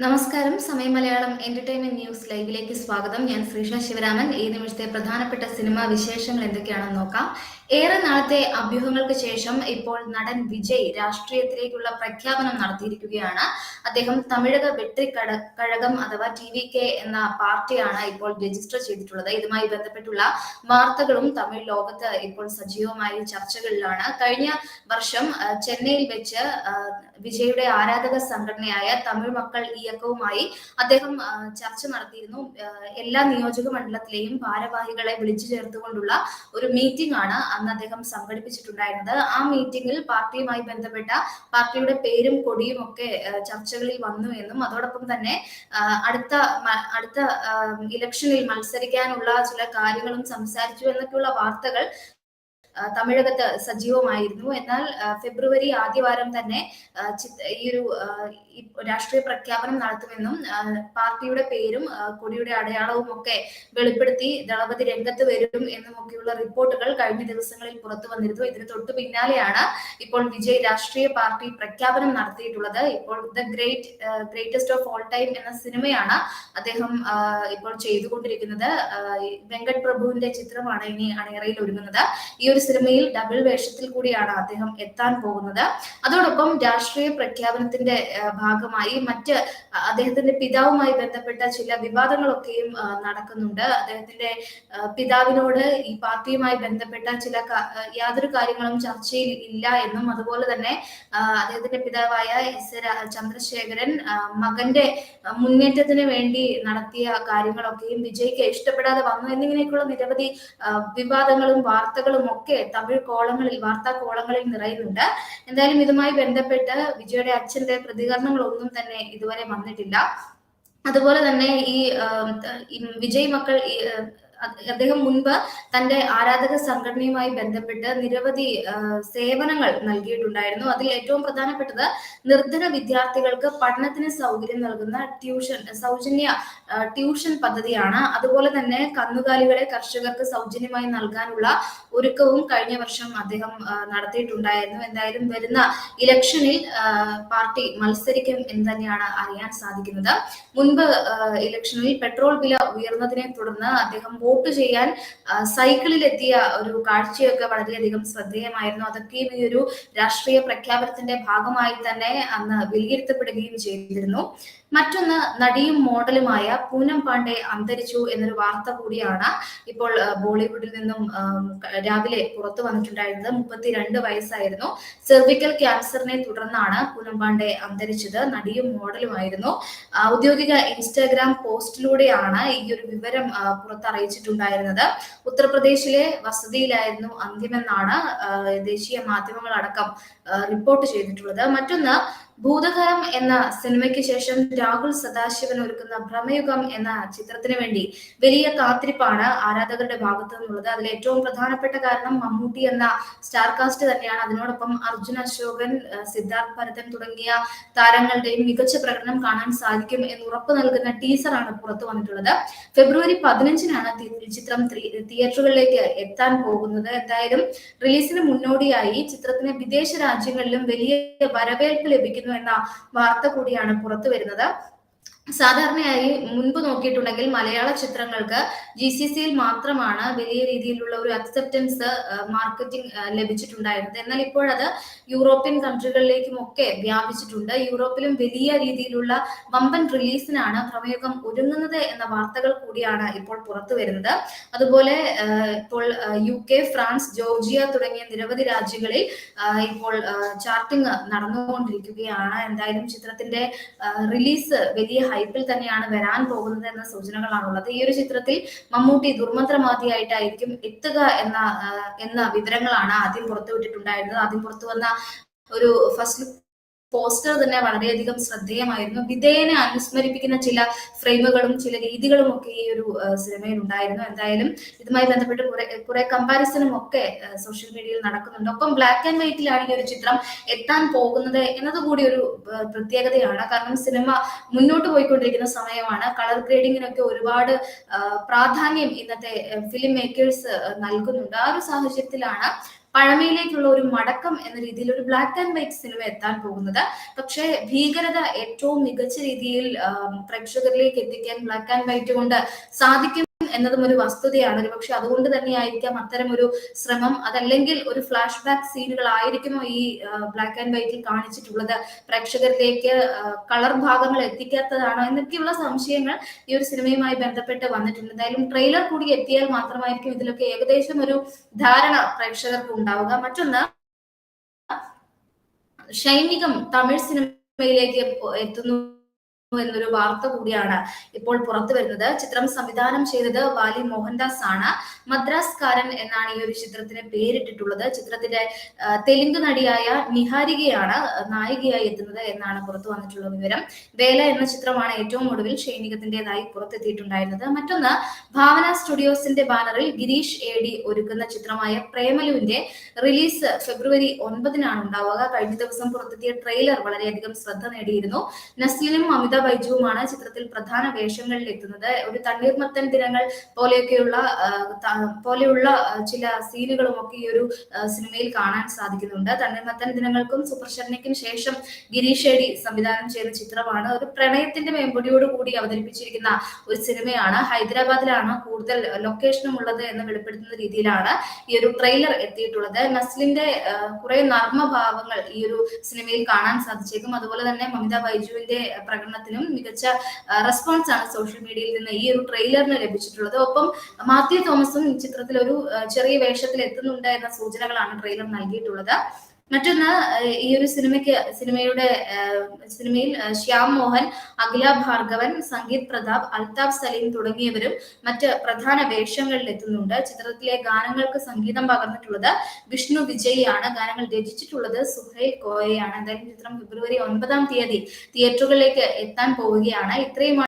നമസ്കാരം. സമയ Malayalam entertainment news ലൈവിലേക്ക് സ്വാഗതം. ഞാൻ ശ്രീഷ ശിവരാമൻ. ഈ നിമിഷത്തെ പ്രധാനപ്പെട്ട സിനിമാ വിശേഷങ്ങൾ എന്തൊക്കെയാണെന്ന് നോക്കാം. ഏറെ നാളത്തെ അഭ്യൂഹങ്ങൾക്ക് ശേഷം ഇപ്പോൾ നടൻ വിജയ് രാഷ്ട്രീയത്തിലേക്കുള്ള പ്രഖ്യാപനം നടത്തിയിരിക്കുകയാണ്. അദ്ദേഹം തമിഴക വെട്രി കഴകം അഥവാ ടി വി കെ എന്ന പാർട്ടിയാണ് ഇപ്പോൾ രജിസ്റ്റർ ചെയ്തിട്ടുള്ളത്. ഇതുമായി ബന്ധപ്പെട്ടുള്ള വാർത്തകളും തമിഴ് ലോകത്ത് ഇപ്പോൾ സജീവമായ ചർച്ചകളിലാണ്. കഴിഞ്ഞ വർഷം ചെന്നൈയിൽ വെച്ച് വിജയുടെ ആരാധക സംഘടനയായ തമിഴ് മക്കൾ ഇയക്കവുമായി അദ്ദേഹം ചർച്ച നടത്തിയിരുന്നു. എല്ലാ നിയോജക മണ്ഡലത്തിലെയും ഭാരവാഹികളെ വിളിച്ചു ചേർത്തുകൊണ്ടുള്ള ഒരു മീറ്റിംഗ് ആണ് അന്ന് അദ്ദേഹം സംഘടിപ്പിച്ചിട്ടുണ്ടായിരുന്നത്. ആ മീറ്റിംഗിൽ പാർട്ടിയുമായി ബന്ധപ്പെട്ട പാർട്ടിയുടെ പേരും കൊടിയും ഒക്കെ ചർച്ചകളിൽ വന്നു എന്നും അതോടൊപ്പം തന്നെ അടുത്ത അടുത്ത ഇലക്ഷനിൽ മത്സരിക്കാനുള്ള ചില കാര്യങ്ങളും സംസാരിച്ചു എന്നൊക്കെയുള്ള വാർത്തകൾ തമിഴകത്ത് സജീവമായിരുന്നു. എന്നാൽ ഫെബ്രുവരി ആദ്യവാരം തന്നെ ഈ ഒരു രാഷ്ട്രീയ പ്രഖ്യാപനം നടത്തുമെന്നും പാർട്ടിയുടെ പേരും കൊടിയുടെ അടയാളവും ഒക്കെ വെളിപ്പെടുത്തി ദളപതി രംഗത്ത് വരും എന്നും ഒക്കെയുള്ള റിപ്പോർട്ടുകൾ കഴിഞ്ഞ ദിവസങ്ങളിൽ പുറത്തു വന്നിരുന്നു. ഇതിന് തൊട്ടു പിന്നാലെയാണ് ഇപ്പോൾ വിജയ് രാഷ്ട്രീയ പാർട്ടി പ്രഖ്യാപനം നടത്തിയിട്ടുള്ളത്. ഇപ്പോൾ the great greatest of all time എന്ന സിനിമയാണ് അദ്ദേഹം ഇപ്പോൾ ചെയ്തുകൊണ്ടിരിക്കുന്നത്. വെങ്കട് പ്രഭുവിന്റെ ചിത്രമാണ് ഇനി അണിയറയിൽ ഒരുങ്ങുന്നത്. ഈ ഒരു സിനിമയിൽ ഡബിൾ വേഷത്തിൽ കൂടിയാണ് അദ്ദേഹം എത്താൻ പോകുന്നത്. അതോടൊപ്പം രാഷ്ട്രീയ പ്രഖ്യാപനത്തിന്റെ ഭാഗമായി മറ്റ് അദ്ദേഹത്തിന്റെ പിതാവുമായി ബന്ധപ്പെട്ട ചില വിവാദങ്ങളൊക്കെയും നടക്കുന്നുണ്ട്. അദ്ദേഹത്തിന്റെ പിതാവിനോട് ഈ പാർട്ടിയുമായി ബന്ധപ്പെട്ട ചില യാതൊരു കാര്യങ്ങളും ചർച്ചയിൽ ഇല്ല എന്നും അതുപോലെ തന്നെ അദ്ദേഹത്തിന്റെ പിതാവായ എസ് ചന്ദ്രശേഖരൻ മകന്റെ മുന്നേറ്റത്തിന് വേണ്ടി നടത്തിയ കാര്യങ്ങളൊക്കെയും വിജയ്ക്ക് ഇഷ്ടപ്പെടാതെ വന്നു. എന്നിങ്ങനെയൊക്കെയുള്ള നിരവധി വിവാദങ്ങളും വാർത്തകളും ഒക്കെ തമിഴ് കോളങ്ങളിൽ വാർത്താ കോളങ്ങളിൽ നിറയുന്നുണ്ട്. എന്തായാലും ഇതുമായി ബന്ധപ്പെട്ട് വിജയുടെ അച്ഛന്റെ പ്രതികരണങ്ങളൊന്നും തന്നെ ഇതുവരെ വന്നിട്ടില്ല. അതുപോലെ തന്നെ ഈ വിജയ് മക്കൾ അദ്ദേഹം മുൻപ് തന്റെ ആരാധക സംഘടനയുമായി ബന്ധപ്പെട്ട് നിരവധി സേവനങ്ങൾ നൽകിയിട്ടുണ്ടായിരുന്നു. അതിൽ ഏറ്റവും പ്രധാനപ്പെട്ടത് നിർധന വിദ്യാർത്ഥികൾക്ക് പഠനത്തിന് സൗകര്യം നൽകുന്ന ട്യൂഷൻ സൗജന്യ ട്യൂഷൻ പദ്ധതിയാണ്. അതുപോലെ തന്നെ കന്നുകാലികളെ കർഷകർക്ക് സൗജന്യമായി നൽകാനുള്ള ഒരുക്കവും കഴിഞ്ഞ വർഷം അദ്ദേഹം നടത്തിയിട്ടുണ്ടായിരുന്നു. എന്തായാലും വരുന്ന ഇലക്ഷനിൽ പാർട്ടി മത്സരിക്കും എന്ന് തന്നെയാണ് അറിയാൻ സാധിക്കുന്നത്. മുൻപ് ഇലക്ഷനിൽ പെട്രോൾ വില ഉയർന്നതിനെ തുടർന്ന് അദ്ദേഹം വോട്ട് ചെയ്യാൻ സൈക്കിളിൽ എത്തിയ ഒരു കാഴ്ചയൊക്കെ വളരെയധികം ശ്രദ്ധേയമായിരുന്നു. അതൊക്കെയും ഈ ഒരു രാഷ്ട്രീയ പ്രഖ്യാപനത്തിന്റെ ഭാഗമായി തന്നെ അന്ന് വിലയിരുത്തപ്പെടുകയും ചെയ്തിരുന്നു. മറ്റൊന്ന് നടിയും മോഡലുമായ പൂനം പാണ്ഡെ അന്തരിച്ചു എന്നൊരു വാർത്ത കൂടിയാണ് ഇപ്പോൾ ബോളിവുഡിൽ നിന്നും രാവിലെ പുറത്തു വന്നിട്ടുണ്ടായിരുന്നത്. മുപ്പത്തിരണ്ട് വയസ്സായിരുന്നു. സെർവിക്കൽ ക്യാൻസറിനെ തുടർന്നാണ് പൂനം പാണ്ഡെ അന്തരിച്ചത്. നടിയും മോഡലുമായിരുന്നു. ഔദ്യോഗിക ഇൻസ്റ്റാഗ്രാം പോസ്റ്റിലൂടെയാണ് ഈ ഒരു വിവരം ആ, പുറത്തറിയിച്ചിട്ടുണ്ടായിരുന്നത് ഉത്തർപ്രദേശിലെ വസതിയിലായിരുന്നു അന്ത്യമെന്നാണ് ദേശീയ മാധ്യമങ്ങളടക്കം റിപ്പോർട്ട് ചെയ്തിട്ടുള്ളത്. മറ്റൊന്ന് ഭൂതകാലം എന്ന സിനിമയ്ക്ക് ശേഷം രാഹുൽ സദാശിവൻ ഒരുക്കുന്ന ഭ്രമയുഗം എന്ന ചിത്രത്തിന് വേണ്ടി വലിയ കാത്തിരിപ്പാണ് ആരാധകരുടെ ഭാഗത്തു നിന്നുള്ളത്. അതിൽ ഏറ്റവും പ്രധാനപ്പെട്ട കാരണം മമ്മൂട്ടി എന്ന സ്റ്റാർ കാസ്റ്റ് തന്നെയാണ്. അതിനോടൊപ്പം അർജുൻ അശോകൻ സിദ്ധാർത്ഥ് ഭരതൻ തുടങ്ങിയ താരങ്ങളുടെയും മികച്ച പ്രകടനം കാണാൻ സാധിക്കും എന്ന് ഉറപ്പ് നൽകുന്ന ടീസറാണ് പുറത്തു വന്നിട്ടുള്ളത്. ഫെബ്രുവരി പതിനഞ്ചിനാണ് ചിത്രം തിയേറ്ററുകളിലേക്ക് എത്താൻ പോകുന്നത്. എന്തായാലും റിലീസിന് മുന്നോടിയായി ചിത്രത്തിന് വിദേശ രാജ്യങ്ങളിലും വലിയ വരവേൽപ്പ് ലഭിക്കുന്നു എന്ന വാർത്ത കൂടിയാണ് പുറത്തു വരുന്നത് സാധാരണയായി മുൻപ് നോക്കിയിട്ടുണ്ടെങ്കിൽ മലയാള ചിത്രങ്ങൾക്ക് ജി സി സിയിൽ മാത്രമാണ് വലിയ രീതിയിലുള്ള ഒരു അക്സെപ്റ്റൻസ് മാർക്കറ്റിംഗ് ലഭിച്ചിട്ടുണ്ടായിരുന്നത്. എന്നാൽ ഇപ്പോഴത് യൂറോപ്യൻ കൺട്രികളിലേക്കും ഒക്കെ വ്യാപിച്ചിട്ടുണ്ട്. യൂറോപ്പിലും വലിയ രീതിയിലുള്ള വമ്പൻ റിലീസിനാണ് പ്രമേഹം ഒരുങ്ങുന്നത് എന്ന വാർത്തകൾ കൂടിയാണ് ഇപ്പോൾ പുറത്തു വരുന്നത്. അതുപോലെ ഇപ്പോൾ യു കെ ഫ്രാൻസ് ജോർജിയ തുടങ്ങിയ നിരവധി രാജ്യങ്ങളിൽ ഇപ്പോൾ ചാർട്ടിംഗ് നടന്നുകൊണ്ടിരിക്കുകയാണ്. എന്തായാലും ചിത്രത്തിന്റെ റിലീസ് വലിയ ഹൈപ്പിൽ തന്നെയാണ് വരാൻ പോകുന്നത് എന്ന സൂചനകളാണുള്ളത്. ഈ ഒരു ചിത്രത്തിൽ മമ്മൂട്ടി ദുർമന്ത്രമാതിയായിട്ടായിരിക്കും എത്തുക എന്ന എന്ന വിവരങ്ങളാണ് ആദ്യം പുറത്തുവിട്ടിട്ടുണ്ടായിരുന്നത്. ആദ്യം പുറത്തു വന്ന ഒരു ഫസ്റ്റ് പോസ്റ്റർ തന്നെ വളരെയധികം ശ്രദ്ധേയമായിരുന്നു. വിധേയനെ അനുസ്മരിപ്പിക്കുന്ന ചില ഫ്രെയിമുകളും ചില രീതികളും ഒക്കെ ഈ ഒരു സിനിമയിൽ ഉണ്ടായിരുന്നു. എന്തായാലും ഇതുമായി ബന്ധപ്പെട്ട് കുറെ കുറെ കമ്പാരിസണും ഒക്കെ സോഷ്യൽ മീഡിയയിൽ നടക്കുന്നുണ്ട്. ഒപ്പം ബ്ലാക്ക് ആൻഡ് വൈറ്റിലാണ് ഈ ഒരു ചിത്രം എത്താൻ പോകുന്നത് എന്നത് കൂടി ഒരു പ്രത്യേകതയാണ്. കാരണം സിനിമ മുന്നോട്ട് പോയിക്കൊണ്ടിരിക്കുന്ന സമയമാണ്. കളർ ഗ്രേഡിങ്ങിനൊക്കെ ഒരുപാട് പ്രാധാന്യം ഇന്നത്തെ ഫിലിം മേക്കേഴ്സ് നൽകുന്നുണ്ട്. ആ ഒരു സാഹചര്യത്തിലാണ് പഴമയിലേക്കുള്ള ഒരു മടക്കം എന്ന രീതിയിൽ ഒരു ബ്ലാക്ക് ആൻഡ് വൈറ്റ് സിനിമ എത്താൻ പോകുന്നത്. പക്ഷേ ഭീകരത ഏറ്റവും മികച്ച രീതിയിൽ പ്രേക്ഷകരിലേക്ക് എത്തിക്കാൻ ബ്ലാക്ക് ആൻഡ് വൈറ്റ് കൊണ്ട് സാധിക്കും എന്നതും ഒരു വസ്തുതയാണ്. ഒരു പക്ഷെ അതുകൊണ്ട് തന്നെയായിരിക്കാം അത്തരം ഒരു ശ്രമം. അതല്ലെങ്കിൽ ഒരു ഫ്ലാഷ് ബാക്ക് സീനുകൾ ആയിരിക്കുമോ ഈ ബ്ലാക്ക് ആൻഡ് വൈറ്റിൽ കാണിച്ചിട്ടുള്ളത്? പ്രേക്ഷകരിലേക്ക് കളർ ഭാഗങ്ങൾ എത്തിക്കാത്തതാണോ? എന്നൊക്കെയുള്ള സംശയങ്ങൾ ഈ ഒരു സിനിമയുമായി ബന്ധപ്പെട്ട് വന്നിട്ടുണ്ട്. എന്തായാലും ട്രെയിലർ കൂടി എത്തിയാൽ മാത്രമായിരിക്കും ഇതിലൊക്കെ ഏകദേശം ഒരു ധാരണ പ്രേക്ഷകർക്ക് ഉണ്ടാവുക. മറ്റൊന്ന് ഷൈനികം തമിഴ് സിനിമയിലേക്ക് എത്തുന്നു എന്നൊരു വാർത്ത കൂടിയാണ് ഇപ്പോൾ പുറത്തു വരുന്നത്. ചിത്രം സംവിധാനം ചെയ്തത് വാലി മോഹൻദാസ് ആണ് മദ്രാസ്കാരൻ എന്നാണ് ഈ ഒരു ചിത്രത്തിന് പേരിട്ടിട്ടുള്ളത്. ചിത്രത്തിന്റെ തെലുങ്ക് നടിയായ നിഹാരികയാണ് നായികയായി എത്തുന്നത് എന്നാണ് പുറത്തു വന്നിട്ടുള്ള വിവരം. വേല എന്ന ചിത്രമാണ് ഏറ്റവും ഒടുവിൽ ഷൈനികത്തിന്റേതായി പുറത്തെത്തിയിട്ടുണ്ടായിരുന്നത്. മറ്റൊന്ന് ഭാവന സ്റ്റുഡിയോസിന്റെ ബാനറിൽ ഗിരീഷ് എ ഡി ഒരുക്കുന്ന ചിത്രമായ പ്രേമലുവിന്റെ റിലീസ് ഫെബ്രുവരി ഒൻപതിനാണ് ഉണ്ടാവുക. കഴിഞ്ഞ ദിവസം പുറത്തെത്തിയ ട്രെയിലർ വളരെയധികം ശ്രദ്ധ നേടിയിരുന്നു. നസീലും അമിത ബൈജുവുമാണ് ചിത്രത്തിൽ പ്രധാന വേഷങ്ങളിൽ എത്തുന്നത് ഒരു തണ്ണീർമത്തൻ ദിനങ്ങൾ പോലെയൊക്കെയുള്ള പോലെയുള്ള ചില സീനുകളും ഒക്കെ ഈ ഒരു സിനിമയിൽ കാണാൻ സാധിക്കുന്നുണ്ട്. തണ്ണീർമത്തൻ ദിനങ്ങൾക്കും സൂപ്പർ ശർണയ്ക്കും ശേഷം ഗിരീഷ് ഷെഡി സംവിധാനം ചെയ്ത ചിത്രമാണ്. ഒരു പ്രണയത്തിന്റെ മേമ്പൊടിയോട് കൂടി അവതരിപ്പിച്ചിരിക്കുന്ന ഒരു സിനിമയാണ്. ഹൈദരാബാദിലാണ് കൂടുതൽ ലൊക്കേഷനും ഉള്ളത് എന്ന് വെളിപ്പെടുത്തുന്ന രീതിയിലാണ് ഈ ഒരു ട്രെയിലർ എത്തിയിട്ടുള്ളത്. നസ്ലിന്റെ കുറെ നർമ്മഭാവങ്ങൾ ഈ ഒരു സിനിമയിൽ കാണാൻ സാധിച്ചേക്കും. അതുപോലെ തന്നെ മമിത ബൈജുവിന്റെ പ്രകടനത്തിനും മികച്ച റെസ്പോൺസ് ആണ് സോഷ്യൽ മീഡിയയിൽ നിന്ന് ഈ ഒരു ട്രെയിലറിന് ലഭിച്ചിട്ടുള്ളത്. ഒപ്പം മാത്യു തോമസും ചിത്രത്തിൽ ഒരു ചെറിയ വേഷത്തിൽ എത്തുന്നുണ്ട് എന്ന സൂചനകളാണ് ട്രെയിലർ നൽകിയിട്ടുള്ളത്. മറ്റൊന്ന് ഈ ഒരു സിനിമയ്ക്ക് സിനിമയുടെ സിനിമയിൽ ശ്യാം മോഹൻ അഖില ഭാർഗവൻ സംഗീത് പ്രതാപ് അൽതാഫ് സലീം തുടങ്ങിയവരും മറ്റ് പ്രധാന വേഷങ്ങളിൽ എത്തുന്നുണ്ട് ചിത്രത്തിലെ ഗാനങ്ങൾക്ക് സംഗീതം പകർന്നിട്ടുള്ളത് വിഷ്ണു വിജയിയാണ്. ഗാനങ്ങൾ രചിച്ചിട്ടുള്ളത് സുഹൈൽ കോയയാണ്. എന്തായാലും ചിത്രം ഫെബ്രുവരി ഒൻപതാം തീയതി തിയേറ്ററുകളിലേക്ക് എത്താൻ പോവുകയാണ്. ഇത്രയും